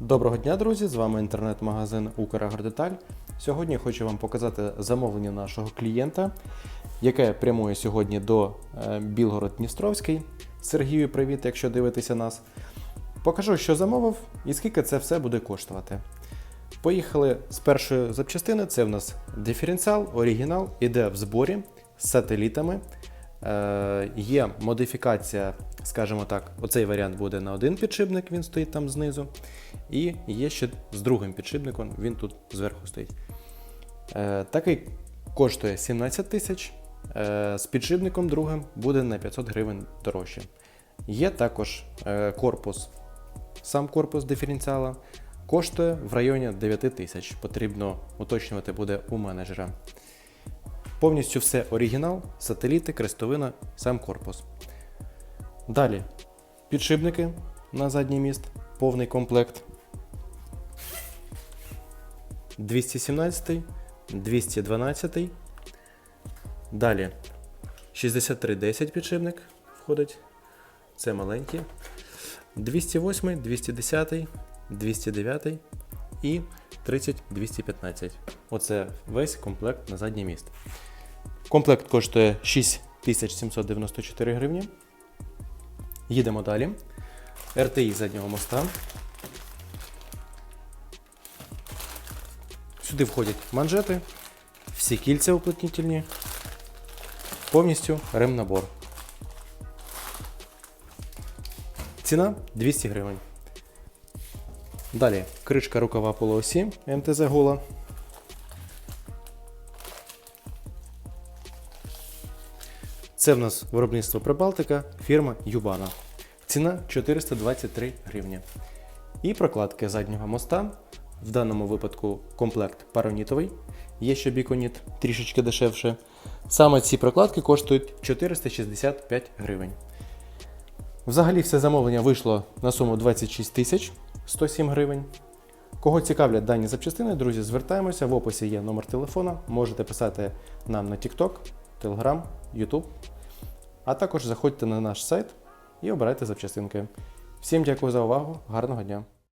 Доброго дня, друзі! З вами інтернет-магазин Украгродеталь. Сьогодні хочу вам показати замовлення нашого клієнта, яке прямує сьогодні до е, Білгород-Дністровський. Сергію, привіт, якщо дивитеся нас. Покажу, що замовив і скільки це все буде коштувати. Поїхали з першої запчастини. Це в нас диференціал, оригінал, іде в зборі з сателітами. Е, є модифікація, скажімо так, оцей варіант буде на один підшипник, він стоїть там знизу. І є ще з другим підшипником, він тут зверху стоїть. Е, такий коштує 17 тисяч. Е, з підшипником другим буде на 500 гривень дорожче. Є також корпус, сам корпус диференціала коштує в районі 9 тисяч. Потрібно уточнювати буде у менеджера. Повністю все оригінал, сателіти, крестовина, сам корпус. Далі підшипники на задній міст, повний комплект. 217, 212. Далі 6310 підшипник входить. Це маленький. 208, 210, 209 і 30 215. Оце весь комплект на задній міст. Комплект коштує 6794 гривні. Їдемо далі. RTI заднього моста. Сюди входять манжети, всі кільця уплотнітельні, повністю ремнабор. Ціна 200 гривень. Далі кришка рукава полуосі МТЗ Гола. Це в нас виробництво Прибалтика, фірма Юбана. Ціна 423 гривні. І прокладки заднього моста. В даному випадку комплект паронітовий. Є ще біконіт трішечки дешевше. Саме ці прокладки коштують 465 гривень. Взагалі все замовлення вийшло на суму 26 тисяч 107 гривень. Кого цікавлять дані запчастини, друзі, звертаємося. В описі є номер телефона. Можете писати нам на TikTok, Telegram, YouTube. А також заходьте на наш сайт і обирайте запчастинки. Всім дякую за увагу, гарного дня!